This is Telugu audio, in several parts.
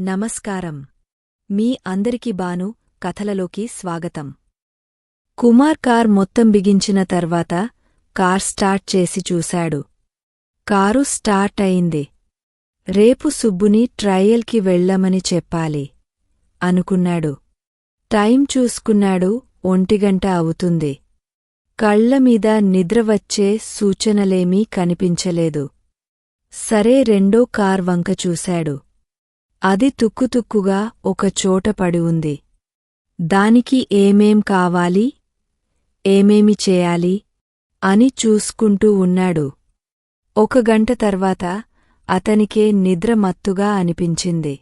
నమస్కారం. మీ అందరికి బాను కథలలోకి స్వాగతం. కుమార్ కార్ మొత్తం బిగించిన తర్వాత కార్ స్టార్ట్ చేసి చూశాడు. కారు స్టార్ట్ అయింది. రేపు సుబ్బుని ట్రయల్కి వెళ్ళమని చెప్పాలి అనుకున్నాడు. టైం చూసుకున్నాడు ఒంటిగంట అవుతుంది. కళ్ళమీద నిద్రవచ్చే సూచనలేమీ కనిపించలేదు. సరే రెండో కార్ వంక చూశాడు. అది తుక్కుతుక్కుగా ఒక చోట పడి ఉంది. దానికి ఏమేం కావాలి? ఏమేమి చేయాలి? అని చూసుకుంటూ ఉన్నాడు. ఒక గంట తర్వాత అతనికే నిద్ర మత్తుగా అనిపించింది.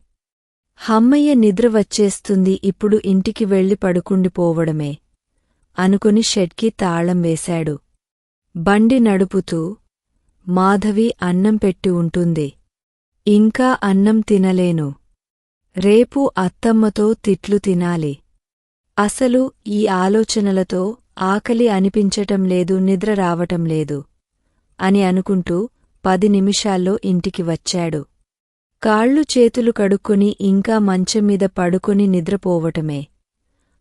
హమ్మయ్య నిద్ర వచ్చేస్తుంది. ఇప్పుడు ఇంటికి వెళ్ళి పడుకుండిపోవడమే అనుకుని షెడ్కి తాళం వేశాడు. బండి నడుపుతూ మాధవి అన్నం పెట్టి ఉంటుంది. ఇంకా అన్నం తినలేను. రేపు అత్తమ్మతో తిట్లు తినాలి. అసలు ఈ ఆలోచనలతో ఆకలి అనిపించటం లేదు నిద్ర రావటం లేదు అని అనుకుంటూ పది నిమిషాల్లో ఇంటికి వచ్చాడు. కాళ్ళు చేతులు కడుక్కొని ఇంకా మంచంమీద పడుకొని నిద్రపోవటమే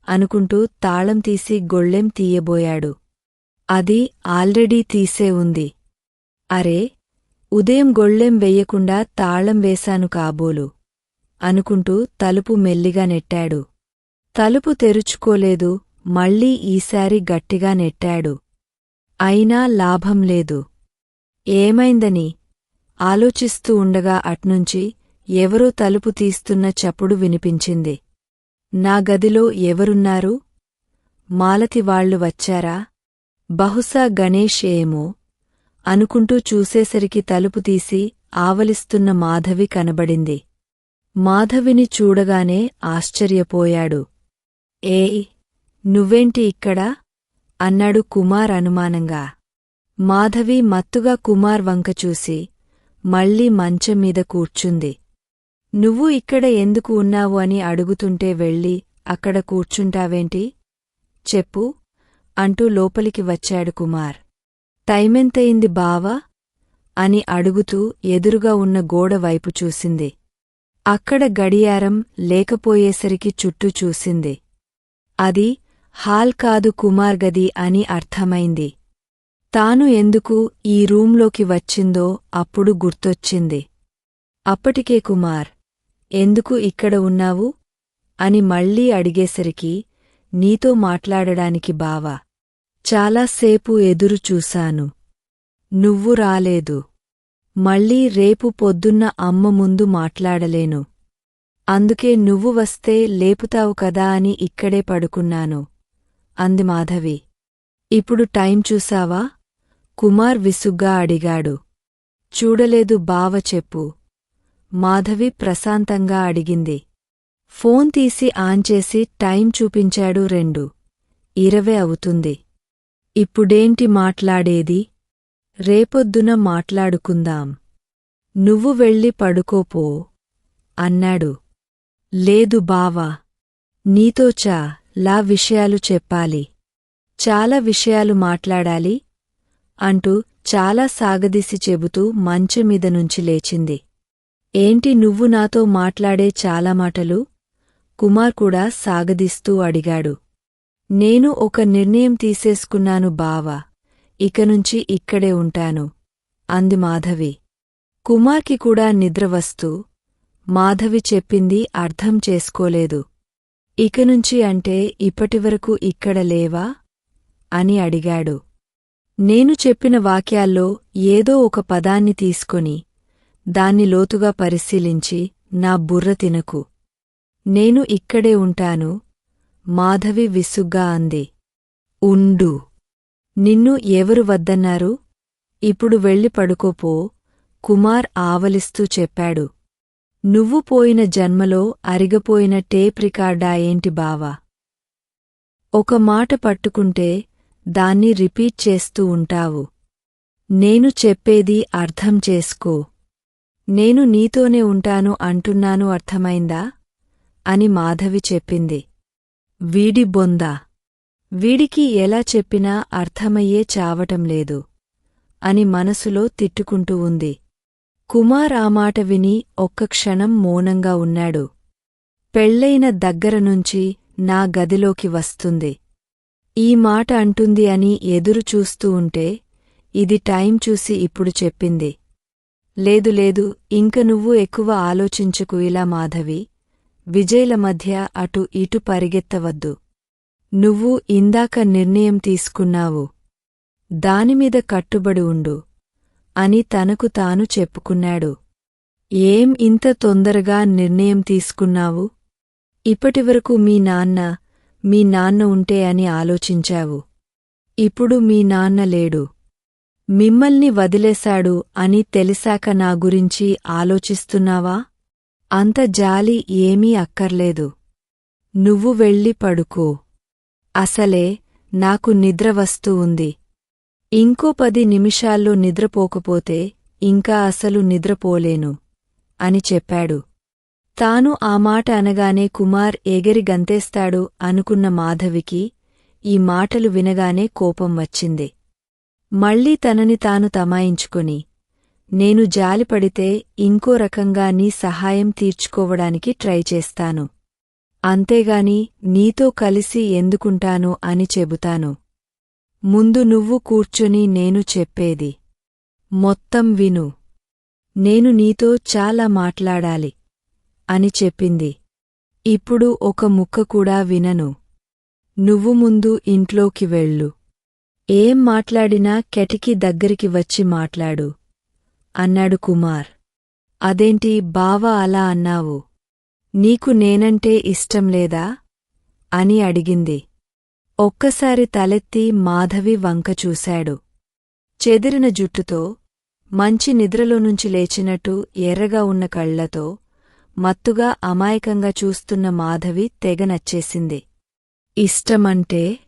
అనుకుంటూ తాళం తీసి గొళ్ళెం తీయబోయాడు. అది ఆల్రెడీ తీసే ఉంది. అరే ఉదయం గొళ్ళెం వెయ్యకుండా తాళం వేశాను కాబోలు. అనుకుంటూ తలుపు మెల్లిగా నెట్టాడు. తలుపు తెరుచుకోలేదు మళ్ళీ ఈసారి గట్టిగా నెట్టాడు. అయినా లాభం లేదు. ఏమైందని? ఆలోచిస్తూ ఉండగా అట్నుంచి ఎవరో తలుపు తీస్తున్న చప్పుడు వినిపించింది. నా గదిలో ఎవరున్నారు? మాలతి వాళ్ళు వచ్చారా? బహుశా గణేష్ ఏమో. అనుకుంటూ చూసేసరికి తలుపు తీసి ఆవలిస్తున్న మాధవి కనబడింది. మాధవిని చూడగానే ఆశ్చర్యపోయాడు. ఏయ్ నువ్వేంటి ఇక్కడా? అన్నాడు కుమార్ అనుమానంగా. మాధవి మత్తుగా కుమార్ వంక చూసి మళ్ళీ మంచం మీద కూర్చుంది. నువ్వు ఇక్కడ ఎందుకు ఉన్నావు? అని అడుగుతుంటే వెళ్ళి అక్కడ కూర్చుంటావేంటి? చెప్పు అంటూ లోపలికి వచ్చాడు కుమార్. టైమెంతయింది బావా? అని అడుగుతూ ఎదురుగా ఉన్న గోడ వైపు చూసింది. అక్కడ గడియారం లేకపోయేసరికి చుట్టూ చూసింది. అది హాల్ కాదు కుమార్ గది అని అర్థమైంది. తాను ఎందుకు ఈ రూంలోకి వచ్చిందో అప్పుడు గుర్తొచ్చింది. అప్పటికే కుమార్ ఎందుకు ఇక్కడ ఉన్నావు? అని మళ్ళీ అడిగేసరికి నీతో మాట్లాడడానికి బావా? చాలాసేపు ఎదురు చూశాను. నువ్వు రాలేదు. మళ్ళీ రేపు పొద్దున్న అమ్మ ముందు మాట్లాడలేను. అందుకే నువ్వు వస్తే లేపుతావు కదా అని ఇక్కడే పడుకున్నాను. అంది మాధవి. ఇప్పుడు టైం చూసావా కుమార్ విసుగ్గా అడిగాడు. చూడలేదు బావ చెప్పు. మాధవి ప్రశాంతంగా అడిగింది. ఫోన్ తీసి ఆన్ చేసి టైం చూపించాడు రెండు. ఇరవే అవుతుంది. ఇప్పుడేంటి మాట్లాడేది? రేపొద్దున మాట్లాడుకుందాం. నువ్వు వెళ్ళి పడుకోపో అన్నాడు. లేదు బావా నీతో చా లా విషయాలు చెప్పాలి. చాలా విషయాలు మాట్లాడాలి అంటూ చాలా సాగదీసి చెబుతూ మంచమీద నుంచి లేచింది. ఏంటి నువ్వు నాతో మాట్లాడే చాలా మాటలు? కుమార్ కూడా సాగదీస్తూ అడిగాడు. నేను ఒక నిర్ణయం తీసేసుకున్నాను బావా. ఇకనుంచి ఇక్కడే ఉంటాను. అంది మాధవి. కుమార్కి కూడా నిద్రవస్తూ మాధవి చెప్పింది అర్థం చేసుకోలేదు. ఇకనుంచి అంటే ఇప్పటివరకు ఇక్కడ లేవా? అని అడిగాడు. నేను చెప్పిన వాక్యాల్లో ఏదో ఒక పదాన్ని తీసుకొని దాన్ని లోతుగా పరిశీలించి నా బుర్ర తినకు. నేను ఇక్కడే ఉంటాను మాధవి విసుగ్గా అంది. ఉండు. నిన్ను ఎవరు వద్దన్నారు? ఇప్పుడు వెళ్ళి పడుకోపో. కుమార్ ఆవలిస్తూ చెప్పాడు. నువ్వు పోయిన జన్మలో అరిగపోయిన టేప్ రికార్డా ఏంటి బావా? ఒక మాట పట్టుకుంటే దాన్ని రిపీట్ చేస్తూ ఉంటావు. నేను చెప్పేది అర్థం చేసుకో. నేను నీతోనే ఉంటాను అంటున్నాను అర్థమైందా? అని మాధవి చెప్పింది. వీడి బొందా. వీడికి ఎలా చెప్పినా అర్థమయ్యే చావటంలేదు అని మనసులో తిట్టుకుంటూ ఉంది. కుమార్ ఆ మాట విని ఒక్క క్షణం మౌనంగా ఉన్నాడు. పెళ్ళైన దగ్గరనుంచి నా గదిలోకి వస్తుంది. ఈ మాట అంటుంది అని ఎదురు చూస్తూ ఉంటే ఇది టైం చూసి ఇప్పుడు చెప్పింది. లేదు లేదు ఇంక నువ్వు ఎక్కువ ఆలోచించుకు ఇలా మాధవి. విజయ్ల మధ్య అటు ఇటు పరిగెత్తవద్దు. నువ్వు ఇందాక నిర్ణయం తీసుకున్నావు. దానిమీద కట్టుబడి ఉండు అని తనకు తాను చెప్పుకున్నాడు. ఏం ఇంత తొందరగా నిర్ణయం తీసుకున్నావు? ఇప్పటివరకు మీ నాన్న మీ నాన్న ఉంటే అని ఆలోచించావు. ఇప్పుడు మీ నాన్న లేడు. మిమ్మల్ని వదిలేశాడు అని తెలిసాక నా గురించి ఆలోచిస్తున్నావా? అంత జాలి ఏమీ అక్కర్లేదు. నువ్వు వెళ్ళి పడుకో. అసలే నాకు నిద్ర వస్తూ ఉంది. ఇంకో పది నిమిషాల్లో నిద్రపోకపోతే ఇంకా అసలు నిద్రపోలేను అని చెప్పాడు. తాను ఆ మాట అనగానే కుమార్ ఎగిరి గంతేస్తాడు అనుకున్న మాధవికి ఈ మాటలు వినగానే కోపం వచ్చింది. మళ్ళీ తనని తాను తమాయించుకొని నేను జాలిపడితే ఇంకో రకంగా నీ సహాయం తీర్చుకోవడానికి ట్రై చేస్తాను. అంతేగాని నీతో కలిసి ఎందుకుంటాను అని చెబుతాను. ముందు నువ్వు కూర్చొని నేను చెప్పేది. మొత్తం విను. నేను నీతో చాలా మాట్లాడాలి అని చెప్పింది. ఇప్పుడు ఒక ముక్క కూడా వినను. నువ్వు ముందు ఇంట్లోకి వెళ్ళు. ఏం మాట్లాడినా కెటికి దగ్గరికి వచ్చి మాట్లాడు. అన్నాడు కుమార్. అదేంటి బావ అలా అన్నావు? నీకు నేనంటే ఇష్టం లేదా అని అడిగింది. ఒక్కసారి తలెత్తి మాధవి వంక చూశాడు. చెదిరిన జుట్టుతో మంచి నిద్రలోనుంచి లేచినట్టు ఎర్రగా ఉన్న కళ్ళతో మత్తుగా అమాయకంగా చూస్తున్న మాధవి తెగ నచ్చేసింది. ఇష్టమంటే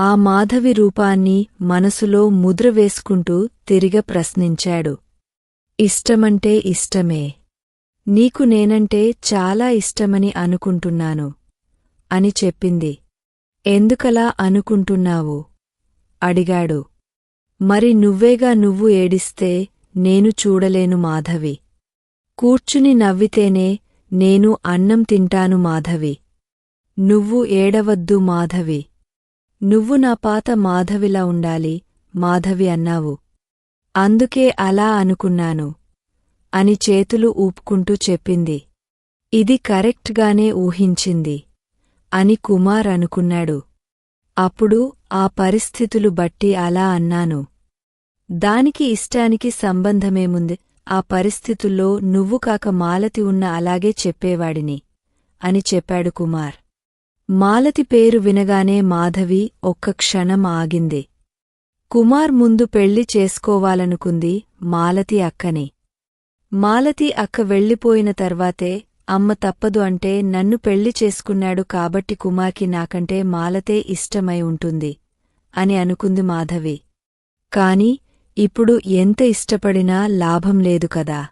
ఆ మాధవి రూపాన్ని మనసులో ముద్ర వేసుకుంటూ తిరిగ ప్రశ్నించాడు. ఇష్టమంటే ఇష్టమే. నీకు నేనంటే చాలా ఇష్టమని అనుకుంటున్నాను అని చెప్పింది. ఎందుకలా అనుకుంటున్నావు? అడిగాడు. మరి నువ్వేగా నువ్వు ఏడిస్తే నేను చూడలేను మాధవి. కూర్చుని నవ్వితేనే నేను అన్నం తింటాను మాధవి. నువ్వు ఏడవద్దు మాధవి. నువ్వు నా పాత మాధవిలా ఉండాలి మాధవి అన్నావు. అందుకే అలా అనుకున్నాను అని చేతులు ఊపుకుంటూ చెప్పింది. ఇది కరెక్ట్గానే ఊహించింది అని కుమార్ అనుకున్నాడు. అప్పుడు ఆ పరిస్థితులు బట్టి అలా అన్నాను. దానికి ఇష్టానికి సంబంధమేముంది ఆ పరిస్థితుల్లో నువ్వు కాక మాలతి ఉన్న అలాగే చెప్పేవాడిని అని చెప్పాడు కుమార్. మాలతి పేరు వినగానే మాధవి ఒక్క క్షణం ఆగింది. కుమార్ ముందు పెళ్ళి చేసుకోవాలనుకుంది మాలతి అక్కని. మాలతి అక్క వెళ్ళిపోయిన తర్వాతే అమ్మ తప్పదు అంటే నన్ను పెళ్ళి చేసుకున్నాడు కాబట్టి కుమార్కి నాకంటే మాలతే ఇష్టమై ఉంటుంది అని అనుకుంది మాధవి. కాని ఇప్పుడు ఎంత ఇష్టపడినా లాభం లేదు కదా.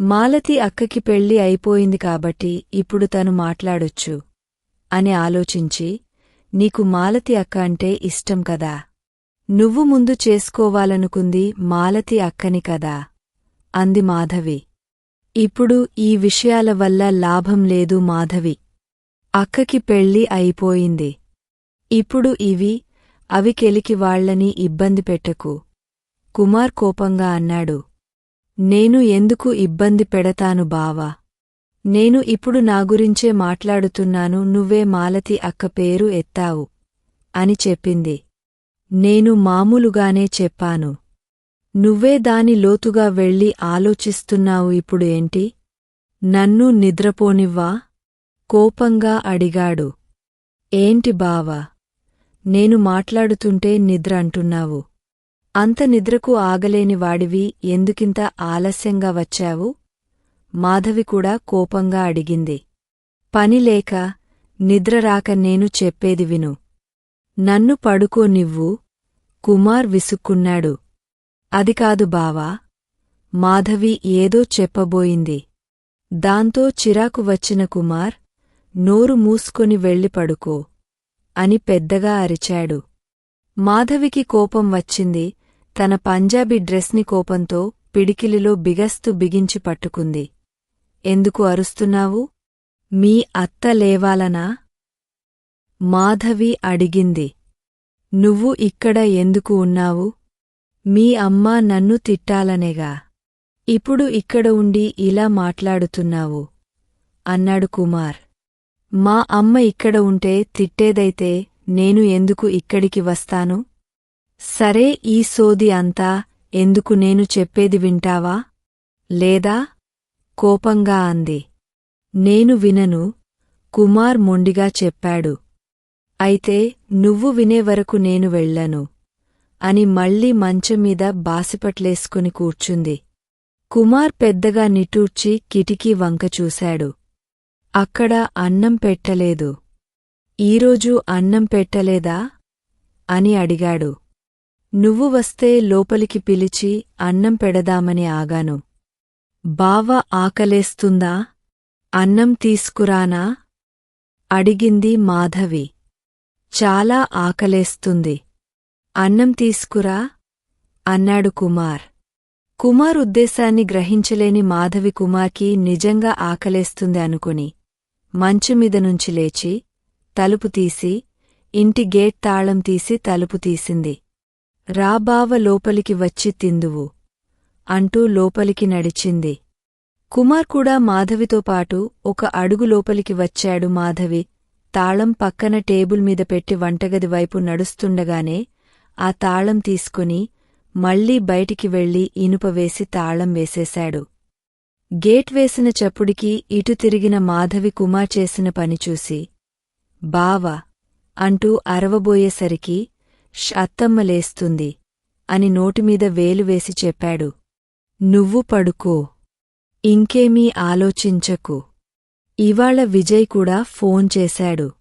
మాలతి అక్కకి పెళ్ళి అయిపోయింది కాబట్టి ఇప్పుడు తను మాట్లాడొచ్చు. అని ఆలోచించి నీకు మాలతి అక్క అంటే ఇష్టం కదా? నువ్వు ముందు చేసుకోవాలనుకుంది మాలతి అక్కని కదా? అంది మాధవి. ఇప్పుడు ఈ విషయాల వల్ల లాభం లేదు మాధవి. అక్కకి పెళ్ళి అయిపోయింది. ఇప్పుడు ఇవి అవి కెలికి వాళ్ళని ఇబ్బంది పెట్టకు. కుమార్ కోపంగా అన్నాడు. నేను ఎందుకు ఇబ్బంది పెడతాను బావా? నేను ఇప్పుడు నా గురించే మాట్లాడుతున్నాను నువ్వే మాలతి అక్క పేరు ఎత్తావు అని చెప్పింది. నేను మామూలుగానే చెప్పాను. నువ్వే దాని లోతుగా వెళ్ళి ఆలోచిస్తున్నావు ఇప్పుడు ఏంటి? నన్ను నిద్రపోనివ్వా? కోపంగా అడిగాడు. ఏంటి బావా? నేను మాట్లాడుతుంటే నిద్ర అంటున్నావు. అంత నిద్రకు ఆగలేని వాడివి ఎందుకింత ఆలస్యంగా వచ్చావు? మాధవి కూడా కోపంగా అడిగింది. పనిలేక నిద్రరాక నేను చెప్పేది విను. నన్ను పడుకోనివ్వు కుమార్ విసుక్కున్నాడు. అది కాదు బావా మాధవి ఏదో చెప్పబోయింది. దాంతో చిరాకు వచ్చిన కుమార్ నోరు మూసుకొని వెళ్ళి పడుకో అని పెద్దగా అరిచాడు. మాధవికి కోపం వచ్చింది తన పంజాబీ డ్రెస్ని కోపంతో పిడికిలిలో బిగస్తు బిగించి పట్టుకుంది. ఎందుకు అరుస్తున్నావు? మీ అత్త లేవాలనా? మాధవి అడిగింది. నువ్వు ఇక్కడ ఎందుకు ఉన్నావు? మీ అమ్మ నన్ను తిట్టాలనేగా. ఇప్పుడు ఇక్కడ ఉండి ఇలా మాట్లాడుతున్నావు? అన్నాడు కుమార్. మా అమ్మ ఇక్కడ ఉంటే తిట్టేదైతే నేను ఎందుకు ఇక్కడికి వస్తాను? సరే ఈ సోది అంతా ఎందుకు నేను చెప్పేది వింటావా? లేదా కోపంగా అంది. నేను వినను కుమార్ మొండిగా చెప్పాడు. అయితే నువ్వు వినేవరకు నేను వెళ్ళను అని మళ్ళీ మంచంమీద బాసిపట్లేసుకుని కూర్చుంది. కుమార్ పెద్దగా నిటూర్చి కిటికీ వంక చూశాడు. అక్కడ అన్నం పెట్టలేదు. ఈరోజు అన్నం పెట్టలేదా? అని అడిగాడు. నువ్వు వస్తే లోపలికి పిలిచి అన్నం పెడదామని ఆగాను. బావ ఆకలేస్తుందా? అన్నం తీసుకురానా? అడిగింది మాధవి. చాలా ఆకలేస్తుంది. అన్నం తీసుకురా? అన్నాడు కుమార్. కుమార్ ఉద్దేశాన్ని గ్రహించలేని మాధవి కుమార్కి నిజంగా ఆకలేస్తుంది అనుకుని మంచుమీద నుంచి లేచి తలుపు తీసి ఇంటి గేట్ తాళం తీసి తలుపు తీసింది. రాబావ లోపలికి వచ్చి తిందువు. అంటూ లోపలికి నడిచింది. కుమార్ కూడా మాధవితో పాటు ఒక అడుగు లోపలికి వచ్చాడు. మాధవి తాళం పక్కన టేబుల్ మీద పెట్టి వంటగది వైపు నడుస్తుండగానే ఆ తాళం తీసుకుని మళ్ళీ బయటికి వెళ్ళి ఇనుపవేసి తాళం వేసేశాడు. గేట్ వేసిన చప్పుడికి ఇటు తిరిగిన మాధవి కుమార్ చేసిన పని చూసి బావా అంటూ అరవబోయేసరికి ష్ అత్తమ్మ లేస్తుంది అని నోటిమీద వేలు వేసి చెప్పాడు. నువ్వు పడుకో. ఇంకేమీ ఆలోచించకు. ఇవాళ విజయ్ కూడా ఫోన్ చేశాడు.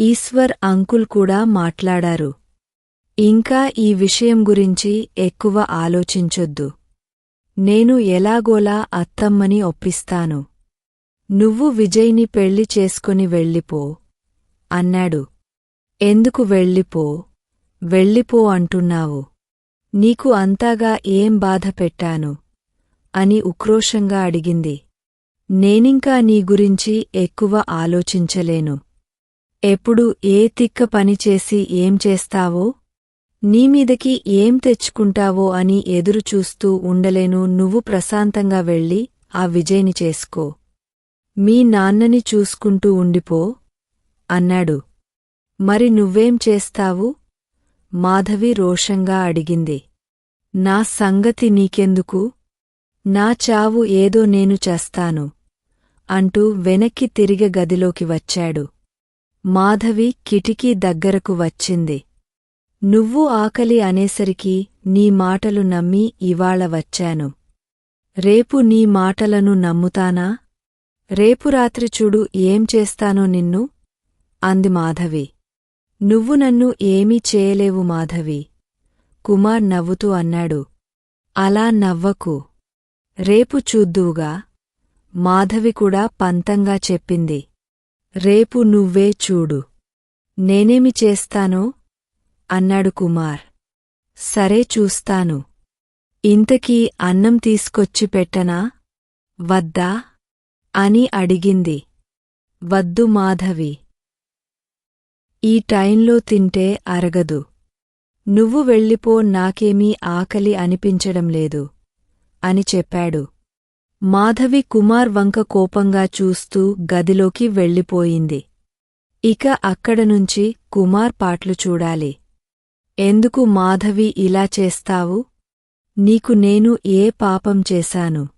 ఈశ్వర్ అంకుల్ కూడా మాట్లాడారు. ఇంకా ఈ విషయం గురించి ఎక్కువ ఆలోచించొద్దు. నేను ఎలాగోలా అత్తమ్మని ఒప్పిస్తాను. నువ్వు విజయ్ని పెళ్ళి చేసుకుని వెళ్ళిపో అన్నాడు. ఎందుకు వెళ్ళిపో? వెళ్ళిపో అంటున్నావు. నీకు అంతాగా ఏం బాధ పెట్టాను అని ఉక్రోషంగా అడిగింది. నేనింకా నీ గురించి ఎక్కువ ఆలోచించలేను. ఎప్పుడు ఏ తిక్క పనిచేసి ఏం చేస్తావో? నీమీదకి ఏం తెచ్చుకుంటావో అని ఎదురుచూస్తూ ఉండలేను. నువ్వు ప్రశాంతంగా వెళ్ళి ఆ విజయ్ని చేసుకో. మీ నాన్నని చూసుకుంటూ ఉండిపో అన్నాడు. మరి నువ్వేం చేస్తావు? మాధవి రోషంగా అడిగింది. నా సంగతి నీకెందుకు? నా చావు ఏదో నేను చేస్తాను అంటూ వెనక్కి తిరిగి గదిలోకి వచ్చాడు. మాధవి కిటికీ దగ్గరకు వచ్చింది. నువ్వు ఆకలి అనేసరికి నీ మాటలు నమ్మి ఇవాళ వచ్చాను. రేపు నీ మాటలను నమ్ముతానా? రేపు రాత్రి చూడు ఏం చేస్తానో నిన్ను? అంది మాధవి. నువ్వు నన్ను ఏమీ చేయలేవు మాధవి. కుమార్ నవ్వుతూ అన్నాడు. అలా నవ్వకు. రేపు చూద్దూగా మాధవి కూడా పంతంగా చెప్పింది. రేపు నువ్వే చూడు. నేనేమి చేస్తానో? అన్నాడు కుమార్. సరే చూస్తాను. ఇంతకీ అన్నం తీసుకొచ్చి పెట్టనా? వద్దా? అని అడిగింది. వద్దు మాధవి. ఈ టైంలో తింటే అరగదు. నువ్వు వెళ్ళిపో నాకేమీ ఆకలి అనిపించడం లేదు. అని చెప్పాడు. మాధవి కుమార్ వంక కోపంగా చూస్తూ గదిలోకి వెళ్ళిపోయింది. ఇక అక్కడనుంచి కుమార్ పాట్లు చూడాలి. ఎందుకు మాధవి ఇలా చేస్తావు? నీకు నేను ఏ పాపం చేశాను?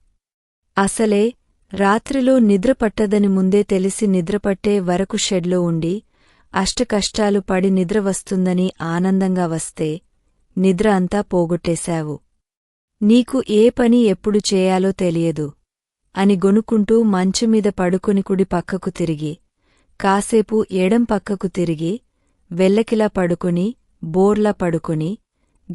అసలే రాత్రిలో నిద్రపట్టదని ముందే తెలిసి నిద్రపట్టే వరకు షెడ్లో ఉండి అష్టకష్టాలు పడి నిద్ర వస్తుందని ఆనందంగా వస్తే నిద్ర అంతా పోగొట్టేశావు. నీకు ఏ పని ఎప్పుడు చేయాలో తెలియదు. అని గొనుక్కుంటూ మంచమీద పడుకుని కుడి పక్కకు తిరిగి కాసేపు ఎడం పక్కకు తిరిగి వెల్లకిలా పడుకుని బోర్లా పడుకుని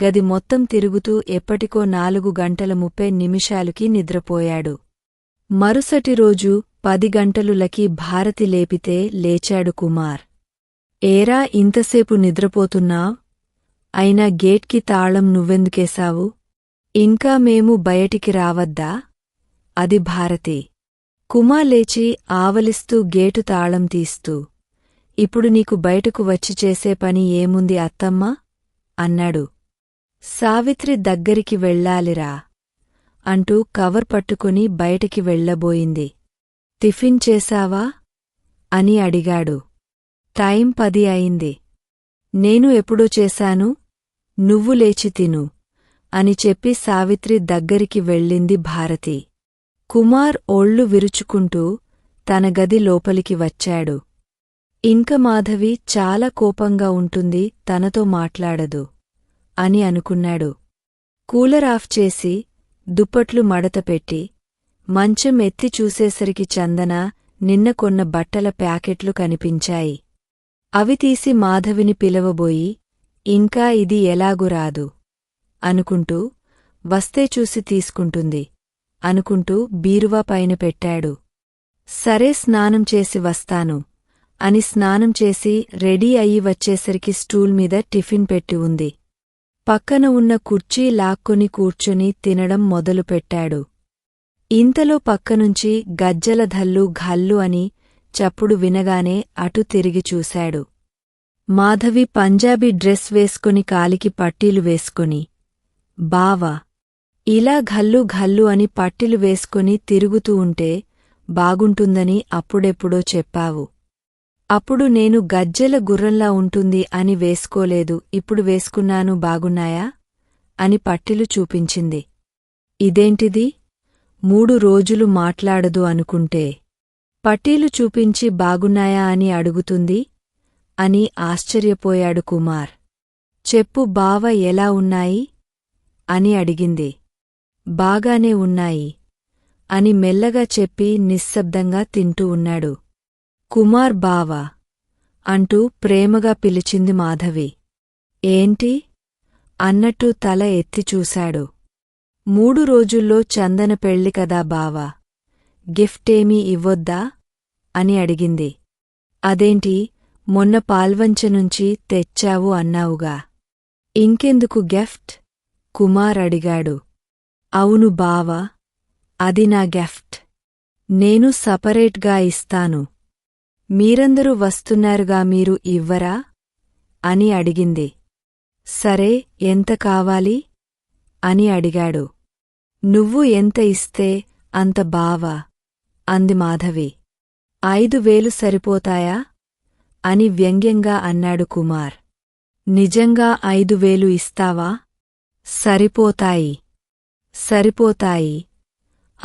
గది మొత్తం తిరుగుతూ ఎప్పటికో నాలుగు గంటల ముప్పై నిమిషాలుకి నిద్రపోయాడు. మరుసటి రోజు పది గంటలులకి భారతి లేపితే లేచాడు కుమార్. ఏరా ఇంతసేపు నిద్రపోతున్నావ్ అయినా గేట్కి తాళం నువ్వెందుకేశావు? ఇంకా మేము బయటికి రావద్దా? అది భారతి. కుమా లేచి ఆవలిస్తూ గేటు తాళం తీస్తూ ఇప్పుడు నీకు బయటకు వచ్చి చేసే పని ఏముంది అత్తమ్మా? అన్నాడు. సావిత్రి దగ్గరికి వెళ్ళాలిరా అంటూ కవర్ పట్టుకుని బయటికి వెళ్ళబోయింది. టిఫిన్ చేశావా? అని అడిగాడు. టైం పది అయింది. నేను ఎప్పుడో చేశాను? నువ్వు లేచి తిను అని చెప్పి సావిత్రి దగ్గరికి వెళ్ళింది భారతి. కుమార్ ఒళ్ళు విరుచుకుంటూ తన గది లోపలికి వచ్చాడు. ఇంక మాధవి చాలా కోపంగా ఉంటుంది తనతో మాట్లాడదు అని అనుకున్నాడు. కూలర్ ఆఫ్ చేసి దుప్పట్లు మడతపెట్టి మంచం ఎత్తి చూసేసరికి చందన నిన్న కొన్న బట్టల ప్యాకెట్లు కనిపించాయి. అవి తీసి మాధవిని పిలవబోయి ఇంకా ఇది ఎలాగు రాదు అనుకుంటూ వస్తే చూసి తీసుకుంటుంది అనుకుంటూ బీరువా పైన పెట్టాడు. సరే స్నానం చేసి వస్తాను అని స్నానం చేసి రెడీ అయ్యి వచ్చేసరికి స్టూల్ మీద టిఫిన్ పెట్టి ఉంది. పక్కన ఉన్న కుర్చీ లాక్కొని కూర్చుని తినడం మొదలుపెట్టాడు. ఇంతలో పక్కనుంచి గజ్జల ధల్లు ఘల్లు అని చప్పుడు వినగానే అటు తిరిగి చూశాడు. మాధవి పంజాబీ డ్రెస్ వేసుకుని కాలికి పట్టీలు వేసుకుని బావా ఇలా ఘల్లు ఘల్లు అని పట్టిలు వేసుకుని తిరుగుతూ ఉంటే బాగుంటుందని అప్పుడెప్పుడో చెప్పావు. అప్పుడు నేను గజ్జెల గుర్రంలా ఉంటుంది అని వేసుకోలేదు ఇప్పుడు వేసుకున్నాను బాగున్నాయా? అని పట్టిలు చూపించింది. ఇదేంటిది? మూడు రోజులు మాట్లాడదు అనుకుంటే పట్టీలు చూపించి బాగున్నాయా అని అడుగుతుంది అని ఆశ్చర్యపోయాడు కుమార్. చెప్పు బావ ఎలా ఉన్నాయి? అని అడిగింది. బాగానే ఉన్నాయి అని మెల్లగా చెప్పి నిశ్శబ్దంగా తింటూ ఉన్నాడు. కుమార్ బావా అంటూ ప్రేమగా పిలిచింది మాధవి. ఏంటి? అన్నట్టు తల ఎత్తి చూశాడు. మూడు రోజుల్లో చందన పెళ్ళి కదా బావా. గిఫ్టేమీ ఇవ్వొద్దా? అని అడిగింది. అదేంటి మొన్న పాల్వంచ నుంచి తెచ్చావు అన్నావుగా. ఇంకెందుకు గెఫ్ట్? కుమార్ అడిగాడు. అవును బావా అది నా గెఫ్ట్. నేను సపరేట్గా ఇస్తాను. మీరందరూ వస్తున్నారుగా మీరు ఇవ్వరా? అని అడిగింది. సరే ఎంత కావాలి? అని అడిగాడు. నువ్వు ఎంత ఇస్తే అంత బావా అంది మాధవి. ఐదు వేలు సరిపోతాయా? అని వ్యంగ్యంగా అన్నాడు కుమార్. నిజంగా ఐదు వేలు ఇస్తావా? సరిపోతాయి. సరిపోతాయి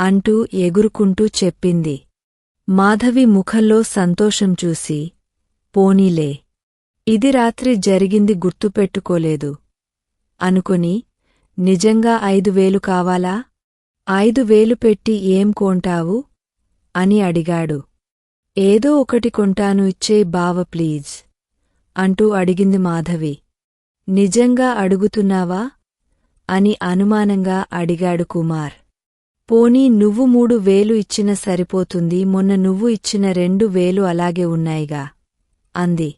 అంటూ ఎగురుకుంటూ చెప్పింది. మాధవి ముఖంలో సంతోషం చూసి పోనీలే. ఇది రాత్రి జరిగింది గుర్తుపెట్టుకోలేదు. అనుకుని నిజంగా ఐదు వేలు కావాలా? ఐదు వేలు పెట్టి ఏం కొంటావు? అని అడిగాడు. ఏదో ఒకటి కొంటాను ఇచ్చే బావ ప్లీజ్ అంటూ అడిగింది మాధవి. నిజంగా అడుగుతున్నావా? అని అనుమానంగా అడిగాడు కుమార్. పోనీ నువ్వు మూడు వేలు ఇచ్చిన సరిపోతుంది మొన్న నువ్వు ఇచ్చిన రెండు వేలు అలాగే ఉన్నాయిగా? అంది.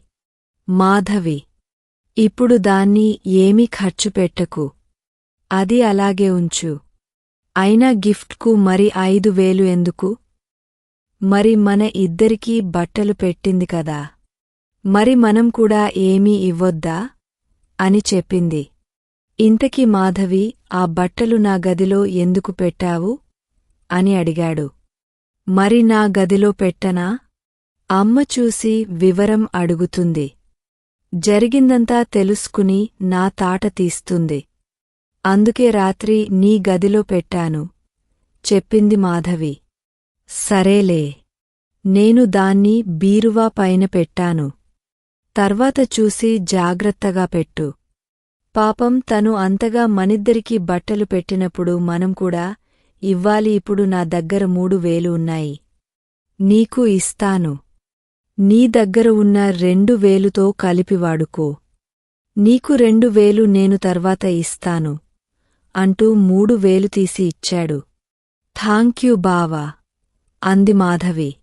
మాధవి. ఇప్పుడు దాన్ని ఏమీ ఖర్చు పెట్టకు. అది అలాగే ఉంచు. అయినా గిఫ్ట్కు మరి ఐదు వేలు ఎందుకు? మరి మన ఇద్దరికీ బట్టలు పెట్టింది కదా. మరి మనం కూడా ఏమీ ఇవ్వొద్దా? అని చెప్పింది. ఇంతకీ మాధవి ఆ బట్టలు నా గదిలో ఎందుకు పెట్టావు? అని అడిగాడు. మరి నా గదిలో పెట్టనా? అమ్మ చూసి వివరం అడుగుతుంది. జరిగిందంతా తెలుసుకుని నా తాట తీస్తుంది. అందుకే రాత్రి నీ గదిలో పెట్టాను చెప్పింది మాధవి. సరేలే నేను దాన్ని బీరువా పైన పెట్టాను. తర్వాత చూసి జాగ్రత్తగా పెట్టు. పాపం తను అంతగా మనిద్దరికీ బట్టలు పెట్టినప్పుడు మనం కూడా ఇవ్వాలి ఇప్పుడు నా దగ్గర మూడు వేలు ఉన్నాయి. నీకు ఇస్తాను. నీ దగ్గర ఉన్న రెండు వేలుతో కలిపివాడుకో నీకు రెండు వేలు నేను తర్వాత ఇస్తాను. అంటూ మూడు వేలు తీసి ఇచ్చాడు. థాంక్యూ బావా. అంది మాధవి.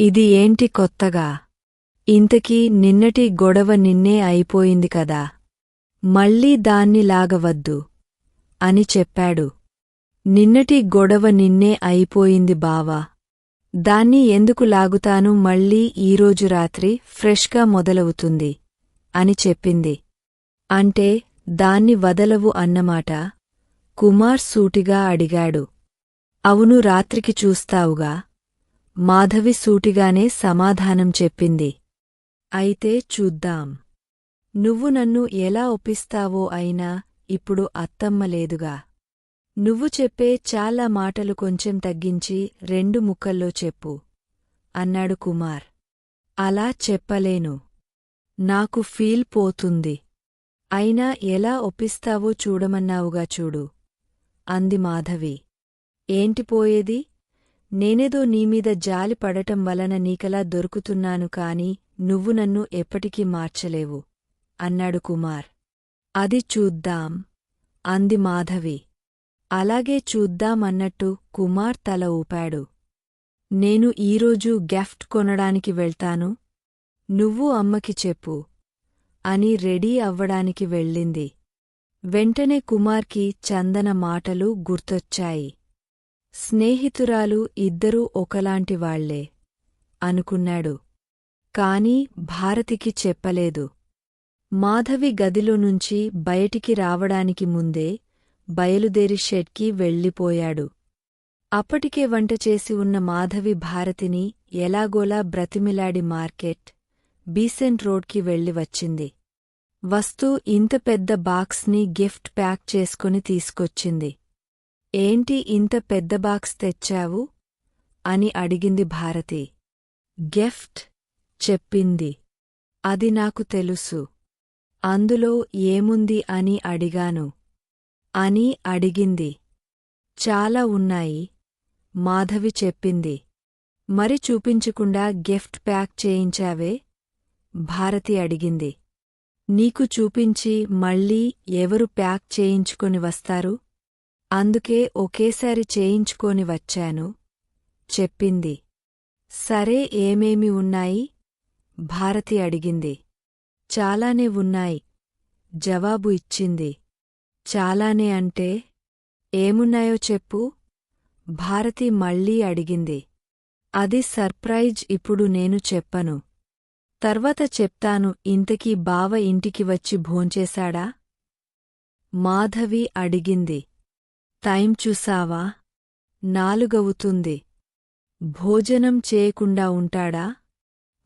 ఇది ఏంటి కొత్తగా? ఇంతకీ నిన్నటి గొడవ నిన్నే అయిపోయింది కదా. మళ్ళీ దాన్ని లాగవద్దు. అని చెప్పాడు. నిన్నటి గొడవ నిన్నే అయిపోయింది బావా. దాన్ని ఎందుకు లాగుతాను మళ్ళీ ఈరోజు రాత్రి ఫ్రెష్గా మొదలవుతుంది. అని చెప్పింది. అంటే దాన్ని వదలవు అన్నమాట? కుమార్ సూటిగా అడిగాడు. అవును రాత్రికి చూస్తావుగా? మాధవి సూటిగానే సమాధానం చెప్పింది. అయితే చూద్దాం. నువ్వు నన్ను ఎలా ఒప్పిస్తావో అయినా ఇప్పుడు అత్తమ్మ లేదుగా. నువ్వు చెప్పే చాలా మాటలు కొంచెం తగ్గించి రెండు ముక్కల్లో చెప్పు అన్నాడు కుమార్. అలా చెప్పలేను. నాకు ఫీల్ పోతుంది. అయినా ఎలా ఒప్పిస్తావో చూడమన్నావుగా చూడు అంది మాధవి. ఏంటి పోయేది? నేనేదో నీమీద జాలి పడటం వలన నీకలా దొరుకుతున్నాను కాని నువ్వు నన్ను ఎప్పటికీ మార్చలేవు అన్నాడు కుమార్. అది చూద్దాం అంది మాధవి. అలాగే చూద్దామన్నట్టు కుమార్ తల ఊపాడు. నేను ఈరోజు గెఫ్ట్ కొనడానికి వెళ్తాను నువ్వు అమ్మకి చెప్పు అని రెడీ అవ్వడానికి వెళ్ళింది. వెంటనే కుమార్కి చందన మాటలు గుర్తొచ్చాయి. స్నేహితురాలు ఇద్దరూ ఒకలాంటివాళ్ళే అనుకున్నాడు. కాని భారతికి చెప్పలేదు. మాధవి గదిలో నుంచి బయటికి రావడానికి ముందే బయలుదేరి షెడ్కి వెళ్ళిపోయాడు. అప్పటికే వంట చేసి ఉన్న మాధవి భారతిని ఎలాగోలా బ్రతిమిలాడి మార్కెట్ బీసెంట్ రోడ్కి వెళ్ళివచ్చింది వస్తూ ఇంత పెద్ద బాక్స్ని గిఫ్ట్ ప్యాక్ చేసుకుని తీసుకొచ్చింది. ఏంటి ఇంత పెద్ద బాక్స్ తెచ్చావు? అని అడిగింది భారతి. గెఫ్ట్ చెప్పింది. అది నాకు తెలుసు. అందులో ఏముంది అని అడిగాను. అని అడిగింది. చాలా ఉన్నాయి మాధవి చెప్పింది. మరి చూపించకుండా గిఫ్ట్ ప్యాక్ చేయించావే? భారతి అడిగింది. నీకు చూపించి మళ్ళీ ఎవరు ప్యాక్ చేయించుకొని వస్తారు? అందుకే ఒకేసారి చేయించుకొని వచ్చాను. చెప్పింది. సరే ఏమేమి ఉన్నాయి? భారతి అడిగింది. చాలానే ఉన్నాయి. జవాబు ఇచ్చింది. చాలానే అంటే? ఏమున్నాయో చెప్పు. భారతి మళ్ళీ అడిగింది. అది సర్ప్రైజ్ ఇప్పుడు నేను చెప్పను. తర్వాత చెప్తాను ఇంతకీ బావ ఇంటికి వచ్చి భోంచేశాడా? మాధవి అడిగింది. టైం చూసావా? నాలుగవుతుంది. భోజనం చేయకుండా ఉంటాడా?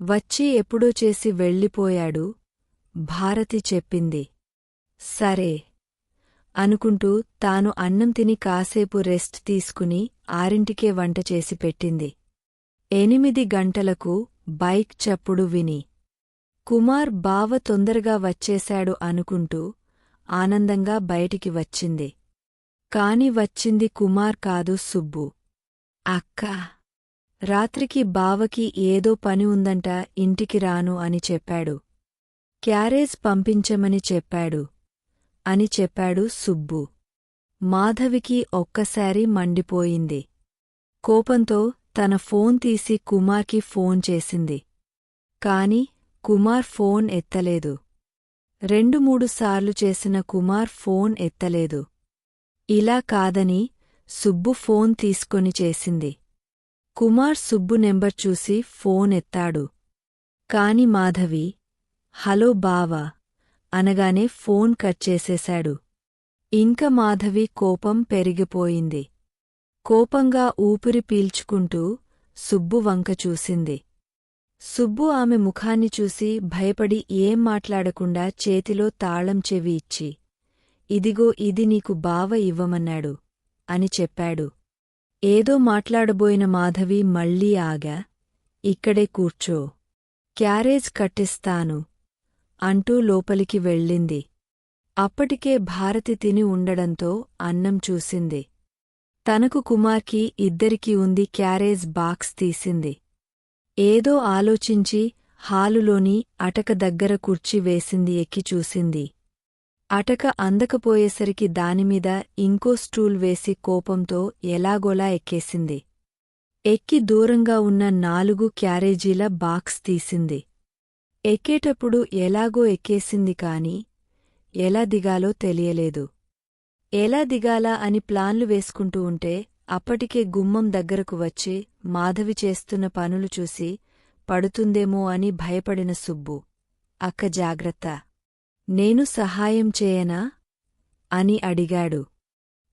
వచ్చి ఎప్పుడో చేసి వెళ్ళిపోయాడు. భారతి చెప్పింది. సరే. అనుకుంటూ తాను అన్నం తిని కాసేపు రెస్ట్ తీసుకుని ఆరింటికే వంట చేసి పెట్టింది. ఎనిమిది గంటలకు బైక్ చప్పుడు విని. కుమార్ బావ తొందరగా వచ్చేశాడు అనుకుంటూ ఆనందంగా బయటికి వచ్చింది. కాని వచ్చింది కుమార్ కాదు సుబ్బు. అక్కా రాత్రికి బావకి ఏదో పని ఉందంట ఇంటికి రాను అని చెప్పాడు. క్యారేజ్ పంపించమని చెప్పాడు. అని చెప్పాడు సుబ్బు. మాధవికి ఒక్కసారి మండిపోయింది. కోపంతో తన ఫోన్ తీసి కుమార్కి ఫోన్ చేసింది. కాని కుమార్ ఫోన్ ఎత్తలేదు. రెండు మూడు సార్లు చేసిన కుమార్ ఫోన్ ఎత్తలేదు. ఇలా కాదని సుబ్బు ఫోన్ తీసుకొని చేసింది. కుమార్ సుబ్బు నెంబర్ చూసి ఫోన్ ఎత్తాడు. కాని మాధవి హలో బావా అనగానే ఫోన్ కట్ చేసేశాడు. ఇంక మాధవి కోపం పెరిగిపోయింది. కోపంగా ఊపిరి పీల్చుకుంటూ సుబ్బు వంక చూసింది. సుబ్బు ఆమె ముఖాన్ని చూసి భయపడి ఏం మాట్లాడకుండా చేతిలో తాళం చెవి ఇచ్చి ఇదిగో ఇది నీకు బావ ఇవ్వమన్నాడు అని చెప్పాడు. ఏదో మాట్లాడబోయిన మాధవి మళ్ళీ ఆగా ఇక్కడే కూర్చో క్యారేజ్ కట్టిస్తాను అంటూ లోపలికి వెళ్ళింది. అప్పటికే భారతి తిని ఉండడంతో అన్నం చూసింది. తనకు కుమార్కి ఇద్దరికీ ఉంది క్యారేజ్ బాక్స్ తీసింది. ఏదో ఆలోచించి హాలులోని అటక దగ్గర కుర్చీ వేసింది ఎక్కి చూసింది. అటక అందకపోయేసరికి దానిమీద ఇంకో స్టూల్ వేసి కోపంతో ఎలాగోలా ఎక్కేసింది. ఎక్కి దూరంగా ఉన్న నాలుగు క్యారేజీల బాక్స్ తీసింది. ఎక్కేటప్పుడు ఎలాగో ఎక్కేసింది కాని ఎలా దిగాలో తెలియలేదు. ఎలా దిగాలా అని ప్లాన్లు వేసుకుంటూ ఉంటే అప్పటికే గుమ్మం దగ్గరకు వచ్చి మాధవి చేస్తున్న పనులు చూసి పడుతుందేమో అని భయపడిన సుబ్బు. అక్క జాగ్రత్త. నేను సహాయం చేయనా? అని అడిగాడు.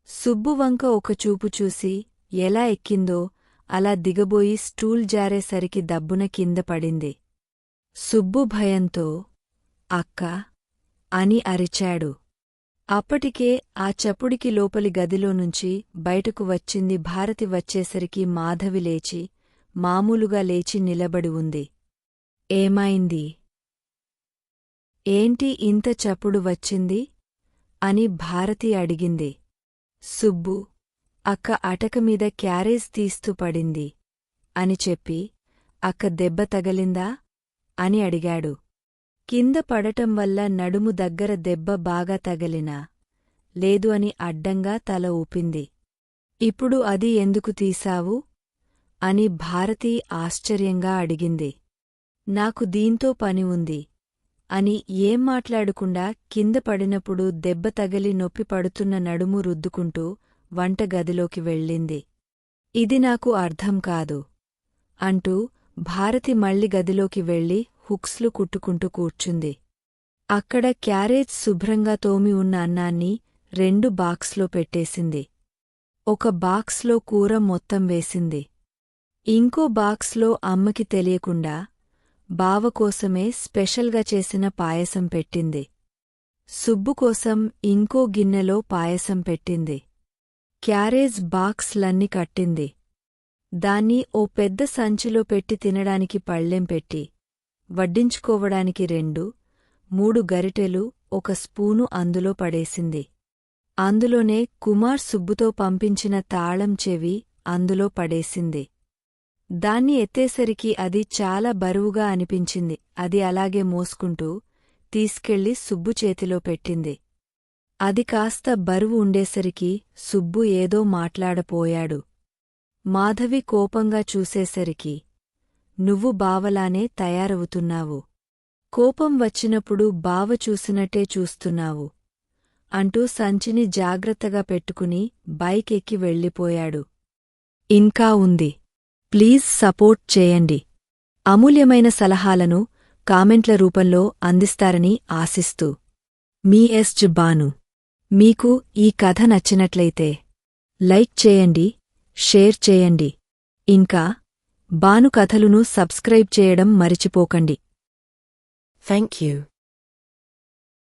సుబ్బువంక ఒక చూపు చూసి ఎలా ఎక్కిందో అలా దిగబోయి స్టూల్ జారేసరికి దబ్బున కింద పడింది. సుబ్బు భయంతో అక్క అని అరిచాడు. అప్పటికే ఆ చప్పుడికి లోపలి గదిలో నుంచి బయటకు వచ్చింది భారతి వచ్చేసరికి మాధవి లేచి మామూలుగా లేచి నిలబడి ఉంది. ఏమైంది? ఏంటి ఇంత చప్పుడు వచ్చింది? అని భారతి అడిగింది. సుబ్బు అక్క అటకమీద క్యారేజ్ తీస్తూ పడింది. అని చెప్పి అక్క దెబ్బ తగలిందా? అని అడిగాడు. కింద పడటం వల్ల నడుము దగ్గర దెబ్బ బాగా తగలినా? లేదు అని అడ్డంగా తల ఊపింది. ఇప్పుడు అది ఎందుకు తీశావు? అని భారతి ఆశ్చర్యంగా అడిగింది. నాకు దీంతో పని ఉంది. అని ఏం మాట్లాడకుండా కింద పడినప్పుడు దెబ్బ తగిలి నొప్పి పడుతున్న నడుము రుద్దుకుంటూ వంటగదిలోకి వెళ్ళింది. ఇది నాకు అర్థం కాదు అంటూ భారతి మళ్ళీ గదిలోకి వెళ్ళి హుక్స్లు కుట్టుకుంటూ కూర్చుంది. అక్కడ క్యారేజ్ శుభ్రంగా తోమి ఉన్న అన్నాన్ని రెండు బాక్స్లో పెట్టేసింది. ఒక బాక్స్లో కూర మొత్తం వేసింది. ఇంకో బాక్స్లో అమ్మకి తెలియకుండా బావకోసమే స్పెషల్గా చేసిన పాయసం పెట్టింది. సుబ్బు కోసం ఇంకో గిన్నెలో పాయసం పెట్టింది. క్యారేజ్ బాక్స్లన్నీ కట్టింది. దాన్ని ఓ పెద్ద సంచిలో పెట్టి తినడానికి పళ్ళెం పెట్టి వడ్డించుకోవడానికి రెండు మూడు గరిటెలు ఒక స్పూను అందులో పడేసింది. అందులోనే కుమార్ సుబ్బుతో పంపించిన తాళం చెవి అందులో పడేసింది. దాన్ని ఎత్తేసరికి అది చాలా బరువుగా అనిపించింది. అది అలాగే మోసుకుంటూ తీసుకెళ్ళి సుబ్బు చేతిలో పెట్టింది. అది కాస్త బరువు ఉండేసరికి సుబ్బు ఏదో మాట్లాడపోయాడు. మాధవి కోపంగా చూసేసరికి నువ్వు బావలానే తయారవుతున్నావు. కోపం వచ్చినప్పుడు బావ చూసినట్టే చూస్తున్నావు అంటూ సంచిని జాగ్రత్తగా పెట్టుకుని బైక్ ఎక్కి వెళ్ళిపోయాడు. ఇంకా ఉంది. ప్లీజ్ సపోర్ట్ చేయండి. అమూల్యమైన సలహాలను కామెంట్ల రూపంలో అందిస్తారని ఆశిస్తూ. మీ ఎస్ బాను మీకు ఈ కథ నచ్చినట్లయితే లైక్ చేయండి షేర్ చేయండి. ఇంకా బాను కథలును సబ్స్క్రైబ్ చేయడం మరిచిపోకండి. Thank you